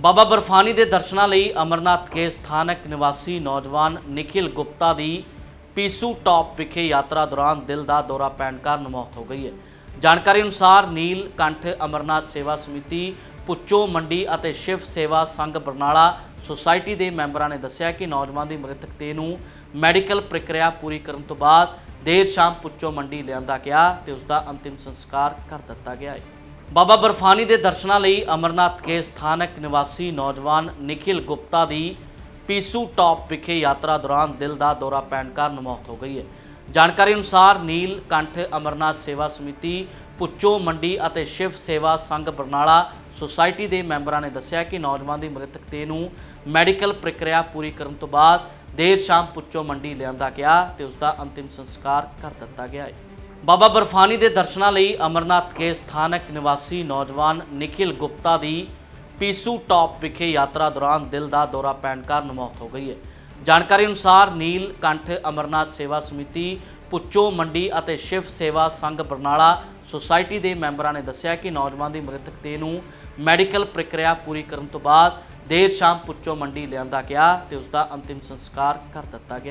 ਬਾਬਾ ਬਰਫਾਨੀ ਦੇ ਦਰਸ਼ਨਾਂ ਲਈ ਅਮਰਨਾਥ ਕੇ ਸਥਾਨਕ ਨਿਵਾਸੀ ਨੌਜਵਾਨ ਨikhil ਗੁਪਤਾ ਦੀ ਪੀਸੂ ਟਾਪ ਵਿਖੇ ਯਾਤਰਾ ਦੌਰਾਨ ਦਿਲ ਦਾ ਦੌਰਾ ਪੈਣ ਕਾਰਨ ਮੌਤ ਹੋ ਗਈ ਹੈ। ਜਾਣਕਾਰੀ ਅਨੁਸਾਰ ਨੀਲ ਕੰਠ ਅਮਰਨਾਥ ਸੇਵਾ ਸਮਿਤੀ, ਪੁੱਚੋ ਮੰਡੀ ਅਤੇ ਸ਼ਿਵ ਸੇਵਾ ਸੰਘ ਬਰਨਾਲਾ ਸੁਸਾਇਟੀ ਦੇ ਮੈਂਬਰਾਂ ਨੇ ਦੱਸਿਆ ਕਿ ਨੌਜਵਾਨ ਦੀ ਮ੍ਰਿਤਕ ਦੇਹ ਨੂੰ ਮੈਡੀਕਲ ਪ੍ਰਕਿਰਿਆ ਪੂਰੀ ਕਰਨ ਤੋਂ ਬਾਅਦ ਦੇਰ ਸ਼ਾਮ ਪੁੱਚੋ ਮੰਡੀ ਲਿਆਂਦਾ ਗਿਆ ਤੇ ਉਸ ਦਾ ਅੰਤਿਮ ਸੰਸਕਾਰ ਕਰ ਦਿੱਤਾ ਗਿਆ ਹੈ। ਬਾਬਾ ਬਰਫਾਨੀ ਦੇ ਦਰਸ਼ਨਾਂ ਲਈ ਅਮਰਨਾਥ ਕੇ ਸਥਾਨਕ ਨਿਵਾਸੀ ਨੌਜਵਾਨ ਨikhil ਗੁਪਤਾ ਦੀ ਪੀਸੂ ਟਾਪ ਵਿਖੇ ਯਾਤਰਾ ਦੌਰਾਨ ਦਿਲ ਦਾ ਦੌਰਾ ਪੈਣ ਕਾਰਨ ਮੌਤ ਹੋ ਗਈ ਹੈ। ਜਾਣਕਾਰੀ ਅਨੁਸਾਰ ਨੀਲ ਕੰਠ ਅਮਰਨਾਥ ਸੇਵਾ ਸਮਿਤੀ, ਪੁੱਚੋ ਮੰਡੀ ਅਤੇ ਸ਼ਿਵ ਸੇਵਾ ਸੰਘ ਬਰਨਾਲਾ ਸੁਸਾਇਟੀ ਦੇ ਮੈਂਬਰਾਂ ਨੇ ਦੱਸਿਆ ਕਿ ਨੌਜਵਾਨ ਦੀ ਮ੍ਰਿਤਕ ਦੇਹ ਨੂੰ ਮੈਡੀਕਲ ਪ੍ਰਕਿਰਿਆ ਪੂਰੀ ਕਰਨ ਤੋਂ ਬਾਅਦ ਦੇਰ ਸ਼ਾਮ ਪੁੱਚੋ ਮੰਡੀ ਲਿਆਂਦਾ ਗਿਆ ਤੇ ਉਸ ਦਾ ਅੰਤਿਮ ਸੰਸਕਾਰ ਕਰ ਦਿੱਤਾ ਗਿਆ ਹੈ। ਬਾਬਾ ਬਰਫਾਨੀ ਦੇ ਦਰਸ਼ਨਾਂ ਲਈ ਅਮਰਨਾਥ ਕੇ ਸਥਾਨਕ ਨਿਵਾਸੀ ਨੌਜਵਾਨ ਨikhil ਗੁਪਤਾ ਦੀ ਪੀਸੂ ਟਾਪ ਵਿਖੇ ਯਾਤਰਾ ਦੌਰਾਨ ਦਿਲ ਦਾ ਦੌਰਾ ਪੈਣ ਕਾਰਨ ਮੌਤ ਹੋ ਗਈ ਹੈ। ਜਾਣਕਾਰੀ ਅਨੁਸਾਰ ਨੀਲ ਕੰਠ ਅਮਰਨਾਥ ਸੇਵਾ ਸਮਿਤੀ, ਪੁੱਚੋ ਮੰਡੀ ਅਤੇ ਸ਼ਿਵ ਸੇਵਾ ਸੰਘ ਬਰਨਾਲਾ ਸੁਸਾਇਟੀ ਦੇ ਮੈਂਬਰਾਂ ਨੇ ਦੱਸਿਆ ਕਿ ਨੌਜਵਾਨ ਦੀ ਮ੍ਰਿਤਕ ਦੇਹ ਨੂੰ ਮੈਡੀਕਲ ਪ੍ਰਕਿਰਿਆ ਪੂਰੀ ਕਰਨ ਤੋਂ ਬਾਅਦ ਦੇਰ ਸ਼ਾਮ ਪੁੱਚੋ ਮੰਡੀ ਲਿਆਂਦਾ ਗਿਆ ਤੇ ਉਸ ਦਾ ਅੰਤਿਮ ਸੰਸਕਾਰ ਕਰ ਦਿੱਤਾ ਗਿਆ।